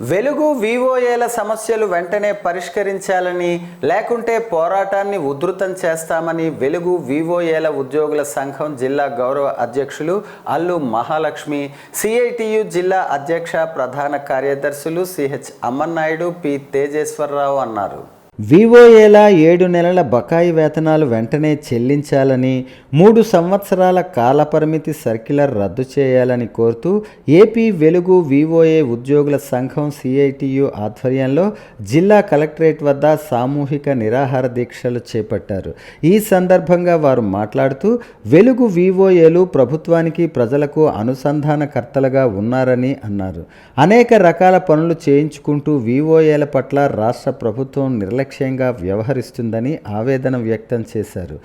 వెలుగు వివోఏల సమస్యలు వెంటనే పరిష్కరించాలని లేకుంటే పోరాటాన్ని ఉధృతం చేస్తామని వెలుగు వివోఏల ఉద్యోగుల సంఘం జిల్లా గౌరవ అధ్యక్షులు అల్లు మహాలక్ష్మి సిఐటియు జిల్లా అధ్యక్ష ప్రధాన కార్యదర్శులు సిహెచ్ అమ్మన్నాయుడు పి తేజేశ్వరరావు అన్నారు. వివోఏల ఏడు నెలల బకాయి వేతనాలు వెంటనే చెల్లించాలని మూడు సంవత్సరాల కాలపరిమితి సర్క్యులర్ రద్దు చేయాలని కోరుతూ ఏపీ వెలుగు వివోఏ ఉద్యోగుల సంఘం సిఐటియు ఆధ్వర్యంలో జిల్లా కలెక్టరేట్ వద్ద సామూహిక నిరాహార దీక్షలు చేపట్టారు. ఈ సందర్భంగా వారు మాట్లాడుతూ వెలుగు వివోఏలు ప్రభుత్వానికి ప్రజలకు అనుసంధానకర్తలుగా ఉన్నారని అన్నారు. అనేక రకాల పనులు చేయించుకుంటూ వివోఏల పట్ల రాష్ట్ర ప్రభుత్వం నిర్లక్ష్యం నిర్లక్ష్యంగా వ్యవహరిస్తుందని ఆవేదన వ్యక్తం చేశారు.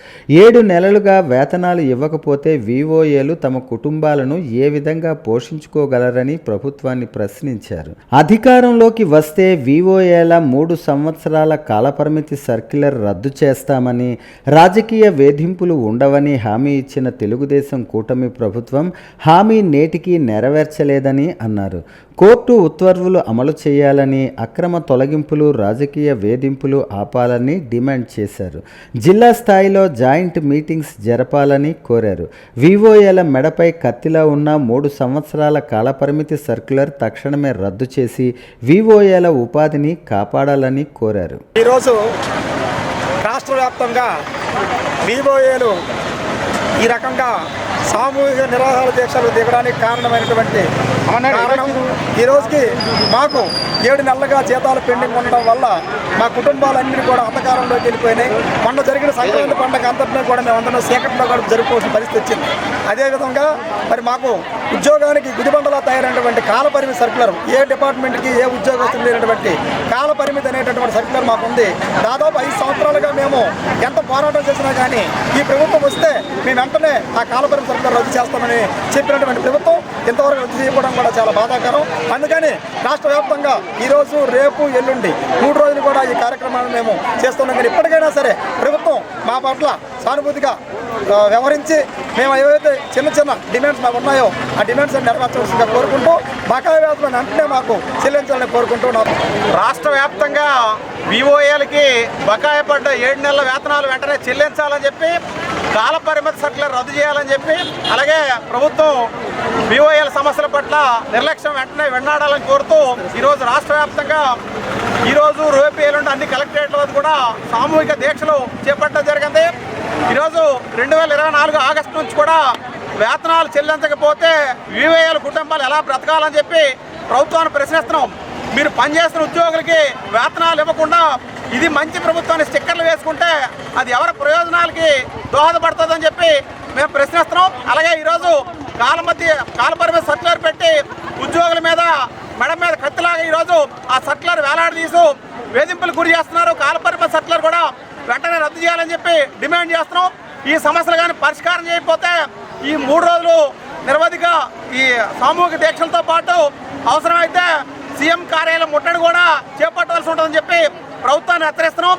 ఏడు నెలలుగా వేతనాలు ఇవ్వకపోతే వివోఏలు తమ కుటుంబాలను ఏ విధంగా పోషించుకోగలరని ప్రభుత్వాన్ని ప్రశ్నించారు. అధికారంలోకి వస్తే వివోఏల మూడు సంవత్సరాల కాలపరిమితి సర్క్యులర్ రద్దు చేస్తామని రాజకీయ వేధింపులు ఉండవని హామీ ఇచ్చిన తెలుగుదేశం కూటమి ప్రభుత్వం హామీ నేటికి నెరవేర్చలేదని అన్నారు. కోర్టు ఉత్తర్వులు అమలు చేయాలని అక్రమ తొలగింపులు రాజకీయ వేధింపులు ఆపాలని డిమాండ్ చేశారు. జిల్లా స్థాయిలో జాయింట్ మీటింగ్స్ జరపాలని కోరారు. వివోఏల మెడపై కత్తిలా ఉన్న మూడు సంవత్సరాల కాలపరిమితి సర్క్యులర్ తక్షణమే రద్దు చేసి వివోఏల ఉపాధిని కాపాడాలని కోరారు. ఈరోజు రాష్ట్ర వ్యాప్తంగా ఈ రకంగా సామూహిక నిరాహార దీక్షలు దిగడానికి కారణమైనటువంటి కారణం ఈ రోజుకి మాకు ఏడు నెలలుగా జీతాలు పెండింగ్ ఉండడం వల్ల మా కుటుంబాలన్నీ కూడా అంధకారంలోకి వెళ్ళిపోయినాయి. మొన్న జరిగిన సంక్రాంతి పండుగ అంతటినీ కూడా మేము అందరం చీకట్లో కూడా జరుపుకోవాల్సిన పరిస్థితి వచ్చింది. అదేవిధంగా మరి మాకు ఉద్యోగానికి గుదిబండలా తయారైనటువంటి కాలపరిమితి సర్కులర్ ఏ డిపార్ట్మెంట్కి ఏ ఉద్యోగస్తులు లేనటువంటి కాలపరిమితి అనేటటువంటి సర్కులర్ మాకు ఉంది. దాదాపు ఐదు సంవత్సరాలుగా మేము ఎంత పోరాటం చేసినా కానీ ఈ ప్రభుత్వం వస్తే మేము వెంటనే ఆ కాలపరిమితి సర్కులర్ రద్దు చేస్తామని చెప్పినటువంటి ప్రభుత్వం ఇంతవరకు రద్దు చేయకపోవడం కూడా చాలా బాధాకరం. అందుకని రాష్ట్ర వ్యాప్తంగా ఈరోజు రేపు ఎల్లుండి మూడు రోజులు కూడా ఈ కార్యక్రమాన్ని మేము చేస్తున్నాం. కానీ ఇప్పటికైనా సరే ప్రభుత్వం మా పట్ల సానుభూతిగా వ్యవహరించి మేము ఏవైతే చిన్న చిన్న డిమాండ్స్ మాకు ఉన్నాయో ఆ డిమాండ్స్ నెరవేర్చవలసిందిగా కోరుకుంటూ బకాయి వేతనం వెంటనే మాకు చెల్లించాలని కోరుకుంటున్నాం రాష్ట్ర వ్యాప్తంగా వివోఏలకి బకాయి పడ్డ ఏడు నెలల వేతనాలు వెంటనే చెల్లించాలని చెప్పి కాల పరిమితి సర్కులర్ రద్దు చేయాలని చెప్పి అలాగే ప్రభుత్వం వివోఏల సమస్యల పట్ల నిర్లక్ష్యం వెంటనే వెన్నాడాలని కోరుతూ ఈరోజు రాష్ట్ర వ్యాప్తంగా ఈరోజు రేపు అన్ని కలెక్టరేట్ల వద్ద కూడా సామూహిక దీక్షలు చేపట్టడం జరిగింది. ఈరోజు రెండు వేల ఇరవై నాలుగు ఆగస్టు నుంచి కూడా వేతనాలు చెల్లించకపోతే వివేఏల కుటుంబాలు ఎలా బ్రతకాలని చెప్పి ప్రభుత్వాన్ని ప్రశ్నిస్తున్నాం. మీరు పనిచేస్తున్న ఉద్యోగులకి వేతనాలు ఇవ్వకుండా ఇది మంచి ప్రభుత్వాన్ని స్టిక్కర్లు వేసుకుంటే అది ఎవరి ప్రయోజనాలకి దోహదపడుతుందని చెప్పి మేము ప్రశ్నిస్తున్నాం. అలాగే ఈరోజు కాలమతి కాలపరిమితి సర్క్యులర్ పెట్టి ఉద్యోగుల మీద మెడ మీద కత్తిలాగా ఈరోజు ఆ సర్క్యులర్ వేలాడదీసు వేధింపులు గురి చేస్తున్నారు. కాలపరిమితి సర్క్యులర్ కూడా వెంటనే రద్దు చేయాలని చెప్పి డిమాండ్ చేస్తున్నాం. ఈ సమస్యలు కానీ పరిష్కారం చేయకపోతే ఈ మూడు రోజులు నిరవధిక ఈ సామూహిక దీక్షలతో పాటు అవసరమైతే సీఎం కార్యాలయం ముట్టడి కూడా చేపట్టవలసి ఉంటుందని చెప్పి ప్రభుత్వాన్ని హెచ్చరిస్తున్నాం.